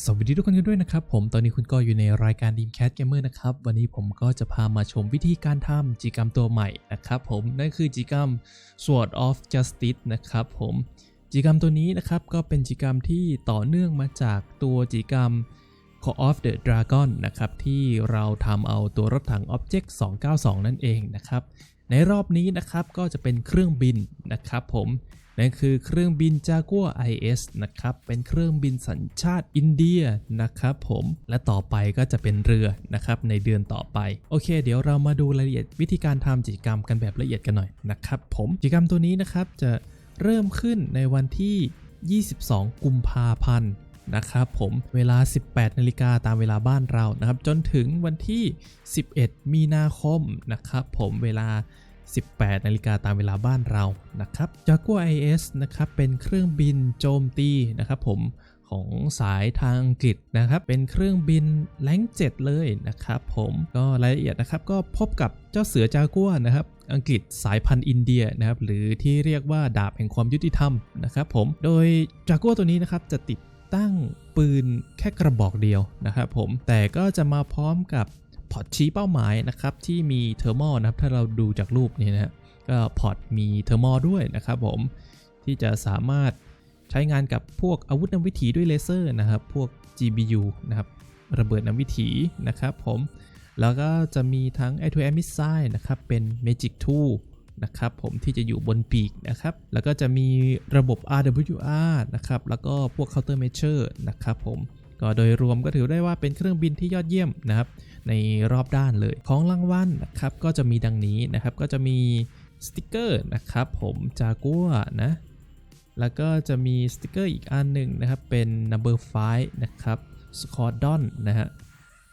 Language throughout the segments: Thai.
สวัสดีทุกคนกันด้วยนะครับผมตอนนี้คุณก็อยู่ในรายการ Dreamcast Gamer นะครับ วันนี้ผมก็จะพามาชมวิธีการทำกิกรรมตัวใหม่นะครับผมนั่นคือกิกรรม Sword of Justice นะครับผมกิกรรมตัวนี้นะครับก็เป็นกิกรรมที่ต่อเนื่องมาจากตัวกิกรรม Call of the Dragon นะครับที่เราทำเอาตัวรถถัง Object 292 นั่นเองนะครับในรอบนี้นะครับก็จะเป็นเครื่องบินนะครับผม นั่นคือเครื่องบิน Jaguar IS นะครับ เป็นเครื่องบินสัญชาติอินเดียนะครับผม และต่อไปก็จะเป็นเรือนะครับในเดือนต่อไป โอเค เดี๋ยวเรามาดูรายละเอียดวิธีการทำกิจกรรมกันแบบละเอียดกันหน่อยนะครับผมกิจกรรมตัวนี้นะครับจะเริ่มขึ้นในวันที่ 22 กุมภาพันธ์นะครับผมเวลา 18 นาฬิกาตามเวลาบ้านเรานะครับ จนถึงวันที่ 11 มีนาคมนะครับผมเวลา 18 นาฬิกาตามเวลาบ้านเรานะครับ Jaguar IS นะครับเป็นเครื่องบินโจมตีนะครับผมของสายทางอังกฤษนะครับ เป็นเครื่องบินแรงเจ็ดเลยนะครับผมก็รายละเอียดนะครับก็พบกับเจ้าเสือจากัวนะครับ อังกฤษสายพันธุ์อินเดียนะครับ หรือที่เรียกว่าดาบแห่งความยุติธรรมนะครับผมโดยจากัวตัวนี้นะครับจะติดตั้งปืนแค่กระบอกเดียวนะครับผมแต่ก็จะมาพร้อมกับ พอร์ตชี้เป้าหมายนะครับที่มีเทอร์โมนะครับถ้าเราดูจากรูปนี้นะก็พอร์ตมีเทอร์โมด้วยนะครับผมที่จะสามารถใช้งานกับพวกอาวุธนำวิถีด้วยเลเซอร์นะครับ พวก GBU นะครับระเบิดนำวิถีนะครับผมแล้วก็จะมีทั้ง a i r to air missile นะครับเป็น Magic 2นะครับผมที่จะอยู่บนปีกนะครับแล้วก็จะมีระบบ RWR นะครับแล้วก็พวก counter measure นะครับผม ก็โดยรวมก็ถือได้ว่าเป็นเครื่องบินที่ยอดเยี่ยมนะครับ ในรอบด้านเลย ของรางวัลนะครับก็จะมีดังนี้นะครับ ก็จะมีสติกเกอร์นะครับ ผมจากัวนะ แล้วก็จะมีสติกเกอร์อีกอันหนึ่งนะครับ เป็น number 5 นะครับ squadron นะฮะ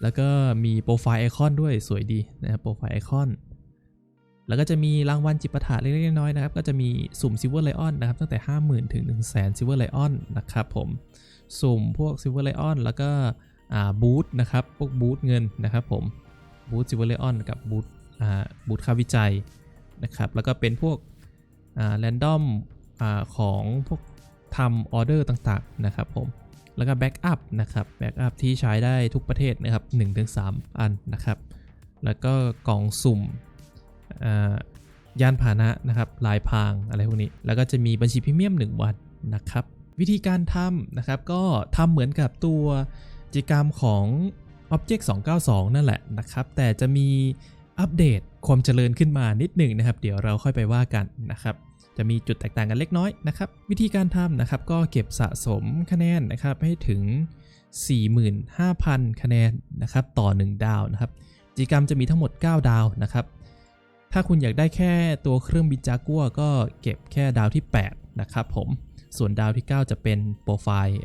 แล้วก็มีโปรไฟล์ไอคอนด้วยสวยดีนะครับโปรไฟล์ไอคอน แล้วก็จะมีรางวัลจิปาถะเล็กๆน้อยๆนะครับ ก็จะมีสุ่ม Silver Lion นนะครับ ตั้งแต่ 50,000 ถึง 1 0 0 0 0 0 Silver Lion นนะครับผม สุ่มพวก Silver Lion แล้วก็บูธนะครับ พวกบูธเงินนะครับผม บูธซิเวอร์เลออนกับบูธบูธค่าวิจัยนะครับ แล้วก็เป็นพวกแรนดอมของพวกทำออเดอร์ต่างๆนะครับผมแล้วก็แบ็กอัพนะครับแบ็กอัพที่ใช้ได้ทุกประเทศนะครับ1-3 อันนะครับ แล้วก็กล่องสุ่ม ยานพาหนะนะครับลายพางอะไรพวกนี้ แล้วก็จะมีบัญชีพรีเมียม 1 วันนะครับ วิธีการทำนะครับก็ทำเหมือนกับตัวกิจกรรมของ Object 292 นั่นแหละนะครับ แต่จะมีอัปเดตความเจริญขึ้นมานิดหนึ่งนะครับ เดี๋ยวเราค่อยไปว่ากันนะครับ จะมีจุดแตกต่างกันเล็กน้อยนะครับ วิธีการทำนะครับก็เก็บสะสมคะแนนนะครับให้ถึง 45,000 คะแนนนะครับต่อ 1 ดาวนะครับกิจกรรมจะมีทั้งหมด 9 ดาวนะครับ ถ้าคุณอยากได้แค่ตัวเครื่องบินจากัวก็เก็บแค่ดาวที่ 8 นะครับผม ส่วนดาวที่ 9 จะเป็นโปรไฟล์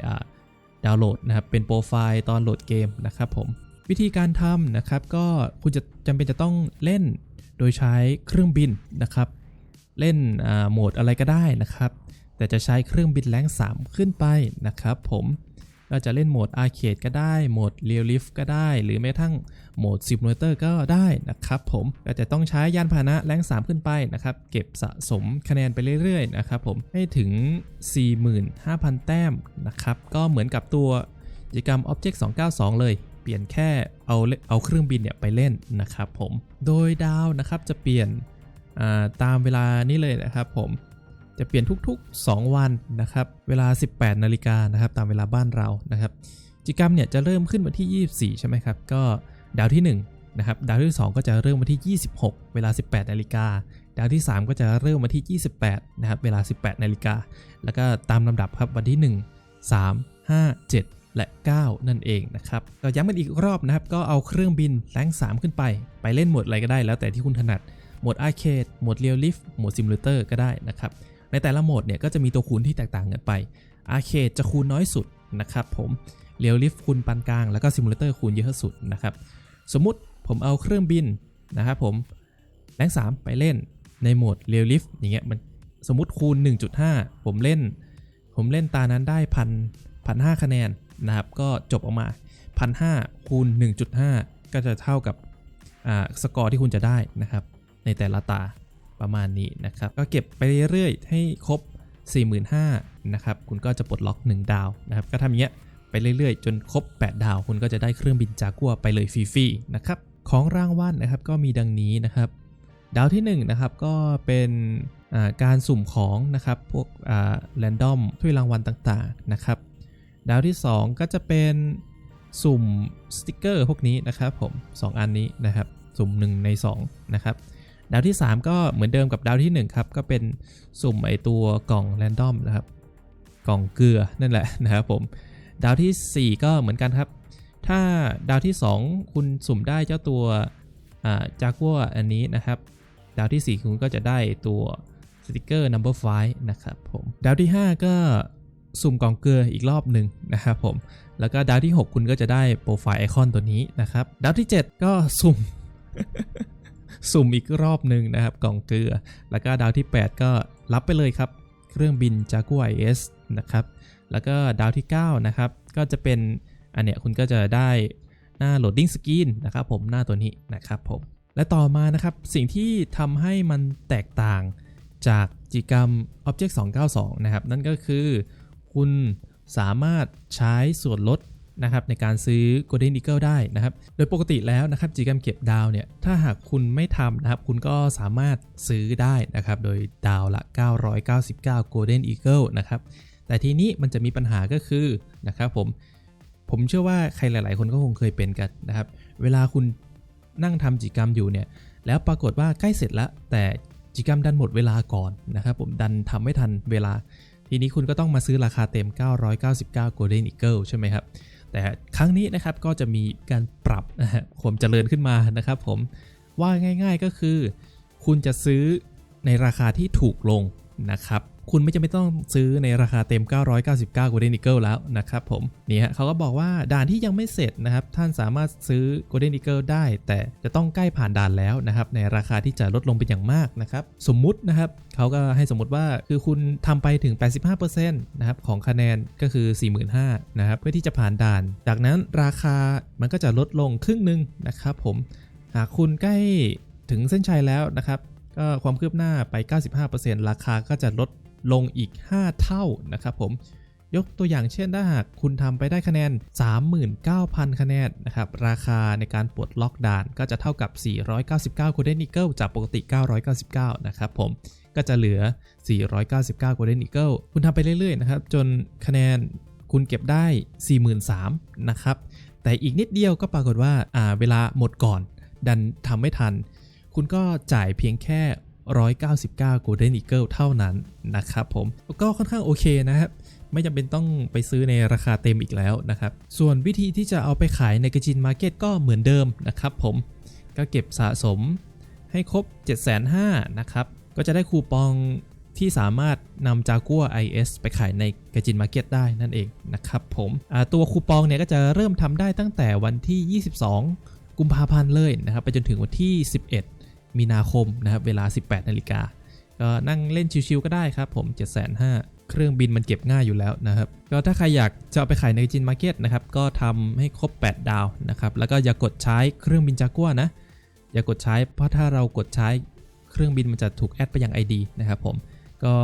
ดาวน์โหลดนะครับ เป็นโปรไฟล์ตอนโหลดเกมนะครับผม วิธีการทำนะครับก็คุณจะจำเป็นจะต้องเล่นโดยใช้เครื่องบินนะครับ เล่นโหมดอะไรก็ได้นะครับ แต่จะใช้เครื่องบินแรง3ขึ้นไปนะครับผม ก็จะเล่นโหมดอาร์เคดก็ได้ โหมดเรียลลิฟก็ได้ หรือแม้ทั่งโหมดซิมูเลเตอร์ก็ได้นะครับผมก็จะต้องใช้ยานพาหนะแรง3 ขึ้นไปนะครับ เก็บสะสมคะแนนไปเรื่อยๆนะครับผมให้ถึง 45,000 แต้มนะครับ ก็เหมือนกับตัวกิจกรรม Object 292 เลย เปลี่ยนแค่เอาเอาเครื่องบินเนี่ยไปเล่นนะครับผม โดยดาวนะครับจะเปลี่ยนตามเวลานี้เลยนะครับผม จะเปลี่ยนทุกๆ 2 วันนะครับ เวลา 18 นาฬิกานะครับ ตามเวลาบ้านเรานะครับ กิจกรรมเนี่ยจะเริ่มขึ้นวันที่ 24 ใช่ไหมครับ ก็ดาวที่ 1 นะครับ ดาวที่ 2 ก็จะเริ่มวันที่ 26 เวลา 18 นาฬิกา ดาวที่ 3 ก็จะเริ่มวันที่ 28 นะครับ เวลา 18 นาฬิกา แล้วก็ตามลำดับครับ วันที่ 1 3 5 7 และ 9 นั่นเองนะครับ ก็ย้ำกันอีกรอบนะครับ ก็เอาเครื่องบินแรง3 ขึ้นไป ไปเล่นหมดอะไรก็ได้แล้วแต่ที่คุณถนัดโหมดอาร์เคดโหมดเรียลลิฟโหมดซิมูเลเตอร์ก็ได้นะครับ ในแต่ละโหมดเนี่ยก็จะมีตัวคูณที่แตกต่างกันไปอาร์เคดจะคูณน้อยสุดนะครับผมเรียลลิฟคูณปานกลาง แล้วก็ซิมูเลเตอร์คูณเยอะสุดนะครับ สมมุติผมเอาเครื่องบินนะครับผมแรง3ไปเล่นในโหมดเรียลลิฟอย่างเงี้ยมันสมมติคูณ 1.5 ผมเล่น ผมเล่นตานั้นได้พันพันห้าคะแนนนะครับ ก็จบออกมาพันห้าคูณ 1.5 ก็จะเท่ากับอ่าสกอร์ที่คุณจะได้นะครับ ในแต่ละตา ประมาณนี้นะครับ ก็เก็บไปเรื่อยๆ ให้ครบ 45,000นะครับ คุณก็จะปลดล็อก 1 ดาวนะครับ ก็ทำอย่างเงี้ยไปเรื่อยๆ จนครบ 8 ดาว คุณก็จะได้เครื่องบินจากัวไปเลยฟรีๆนะครับ ของรางวัลนะครับก็มีดังนี้นะครับ ดาวที่1นะครับก็เป็นการสุ่มของนะครับ พวกแรนดอมถ้วยรางวัลต่างๆนะครับ ดาวที่ 2 ก็จะเป็นสุ่มสติกเกอร์พวกนี้นะครับผม 2 อันนี้นะครับ สุ่ม 1 ใน2นะครับ ดาวที่ 3 ก็เหมือนเดิมกับดาวที่ 1 ครับ ก็เป็นสุ่มไอตัวกล่องแรนดอมนะครับ กล่องเกลือนั่นแหละนะครับผม ดาวทีสี่ 4 ก็เหมือนกันครับ ถ้าดาวที่ 2 คุณสุ่มได้เจ้าตัวจากัวอันนี้นะครับ ดาวที่ 4 คุณก็จะได้ตัวสติกเกอร์ number 5นะครับผมดาวที่ 5 ก็สุ่มกล่องเกลืออีกรอบหนึ่งนะครับผม แล้วก็ดาวที่ 6 คุณก็จะได้โปรไฟล์ไอคอนตัวนี้นะครับ ดาวที่ 7 ก็สุ่ม สุ่มอีกรอบหนึ่งนะครับกล่องเกลือ แล้วก็ดาวที่ 8 ก็รับไปเลยครับ เครื่องบิน Jaguar IS นะครับแล้วก็ดาวที่ 9 นะครับ ก็จะเป็นอันเนี้ยคุณก็จะได้หน้า loading screen นะครับผมหน้าตัวนี้นะครับผมและต่อมานะครับสิ่งที่ทำให้มันแตกต่างจากกิจกรรม Object 292 นะครับ นั่นก็คือ คุณสามารถใช้ส่วนลด นะครับในการซื้อ Golden Eagle ได้นะครับ โดยปกติแล้วนะครับกิกรรมเก็บดาวเนี่ยถ้าหากคุณไม่ทำนะครับคุณก็สามารถซื้อได้นะครับโดยดาวละ 999 Golden Eagle นะครับแต่ทีนี้มันจะมีปัญหาก็คือนะครับผมผมเชื่อว่าใครหลาย ๆ คนก็คงเคยเป็นกันนะครับ เวลาคุณนั่งทำกิกรรมอยู่เนี่ย แล้วปรากฏว่าใกล้เสร็จแล้ว แต่กิกรรมดันหมดเวลาก่อนนะครับผมดันทำไม่ทันเวลา ทีนี้คุณก็ต้องมาซื้อราคาเต็ม 999 Golden Eagle ใช่ไหมครับ แต่ครั้งนี้นะครับก็จะมีการปรับนะฮะความเจริญขึ้นมานะครับผมว่าง่ายๆก็คือ คุณจะซื้อในราคาที่ถูกลงนะครับ คุณไม่จำเป็นต้องซื้อในราคาเต็ม 999 Golden Eagle แล้วนะครับผมนี่ฮะเขาก็บอกว่าด่านที่ยังไม่เสร็จนะครับท่านสามารถซื้อ Golden Eagle ได้ แต่จะต้องใกล้ผ่านด่านแล้วนะครับในราคาที่จะลดลงเป็นอย่างมากนะครับสมมุตินะครับเขาก็ให้สมมติว่าคือคุณทำไปถึง 85%นะครับของคะแนนก็คือ 45,000นะครับเพื่อที่จะผ่านด่าน จากนั้นราคามันก็จะลดลงครึ่งหนึ่งนะครับผมหากคุณใกล้ถึงเส้นชัยแล้วนะครับก็ความคืบหน้าไป 95%ราคาก็จะลด ลงอีก 5 เท่านะครับผมยกตัวอย่างเช่นถ้าหากคุณทำไปได้คะแนน 39,000 คะแนนนะครับ ราคาในการปลดล็อกด่านก็จะเท่ากับ 499 Golden Eagle จากปกติ 999 นะครับผม ก็จะเหลือ 499 Golden Eagle คุณทำไปเรื่อยๆ นะครับ จนคะแนนคุณเก็บได้ 43,000 นะครับ แต่อีกนิดเดียวก็ปรากฏว่าอ่าเวลาหมดก่อน ดันทำไม่ทัน คุณก็จ่ายเพียงแค่ 199 Golden Eagle เท่านั้นนะครับผมก็ค่อนข้างโอเคนะครับไม่จำเป็นต้องไปซื้อในราคาเต็มอีกแล้วนะครับ ส่วนวิธีที่จะเอาไปขายในกระจินมาร์เก็ตก็เหมือนเดิมนะครับผมก็เก็บสะสมให้ครบ 7,500นะครับ ก็จะได้คูปองที่สามารถนำจากัว IS ไปขายในกระจินมาร์เก็ตได้นั่นเองนะครับผมตัวคูปองเนี่ยก็จะเริ่มทำได้ตั้งแต่วันที่ 22 กุมภาพันธ์เลยนะครับ ไปจนถึงวันที่ 11 มีนาคมนะครับเวลา 18นาฬิกาก็นั่งเล่นชิวๆก็ได้ครับผม7,500เครื่องบินมันเก็บง่ายอยู่แล้วนะครับ ก็ถ้าใครอยากจะเอาไปขายในจินมาร์เก็ตนะครับ ก็ทำให้ครบ 8 ดาวนะครับ แล้วก็อย่ากดใช้เครื่องบินจากัวนะ อย่ากดใช้เพราะถ้าเรากดใช้เครื่องบินมันจะถูกแอดไปยัง ID นะครับผม ก็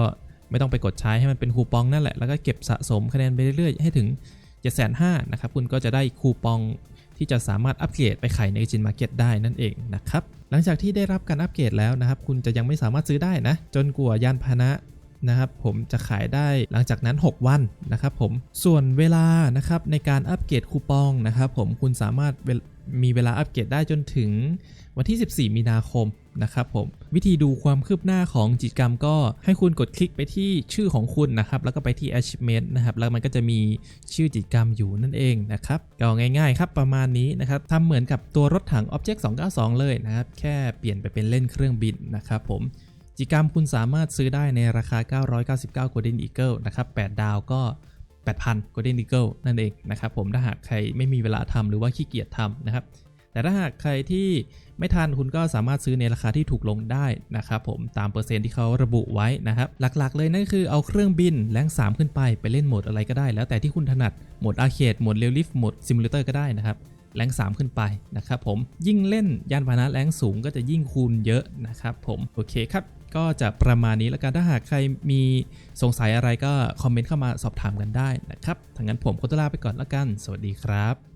ไม่ต้องไปกดใช้ให้มันเป็นคูปองนั่นแหละ แล้วก็เก็บสะสมคะแนนไปเรื่อยๆ ให้ถึง 7,500นะครับ คุณก็จะได้คูปอง ที่จะสามารถอัปเกรดไปขายในจินมาร์เก็ตได้นั่นเองนะครับหลังจากที่ได้รับการอัปเกรดแล้วนะครับ คุณจะยังไม่สามารถซื้อได้นะ จนกว่ายานพาหนะนะครับผมจะขายได้หลังจากนั้น 6 วันนะครับผมส่วนเวลานะครับในการอัปเกรดคูปองนะครับผมคุณสามารถมีเวลาอัปเกรดได้จนถึง วันที่ 14 มีนาคมนะครับผมวิธีดูความคืบหน้าของกิจกรรมก็ให้คุณกดคลิกไปที่ชื่อของคุณนะครับแล้วก็ไปที่ achievement นะครับแล้วมันก็จะมีชื่อกิจกรรมอยู่นั่นเองนะครับก็ง่ายๆครับประมาณนี้นะครับทำเหมือนกับตัวรถถัง Object 292 เลยนะครับแค่เปลี่ยนไปเป็นเล่นเครื่องบินนะครับผมกิจกรรมคุณสามารถซื้อได้ในราคา 999 Golden Eagle นะครับ 8 ดาวก็ 8,000 Golden Eagle นั่นเองนะครับผมถ้าหากใครไม่มีเวลาทำหรือว่าขี้เกียจทำนะครับ แต่ถ้าหากใครที่ไม่ทันคุณก็สามารถซื้อในราคาที่ถูกลงได้นะครับผมตามเปอร์เซ็นต์ที่เขาระบุไว้นะครับหลักๆ เลยนั่นคือเอาเครื่องบินแรง3ขึ้นไปไปเล่นโหมดอะไรก็ได้ แล้วแต่ที่คุณถนัดโหมดอาร์เคดโหมดเรลลิฟโหมดซิมูเลเตอร์ก็ได้นะครับแรง3ขึ้นไปนะครับผมยิ่งเล่นยานพาหนะแรงสูงก็จะยิ่งคูณเยอะนะครับผมโอเคครับก็จะประมาณนี้แล้วกันถ้าหากใครมีสงสัยอะไรก็คอมเมนต์เข้ามาสอบถามกันได้นะครับถ้างั้นผมขอตัวลาไปก่อนแล้วกัน สวัสดีครับ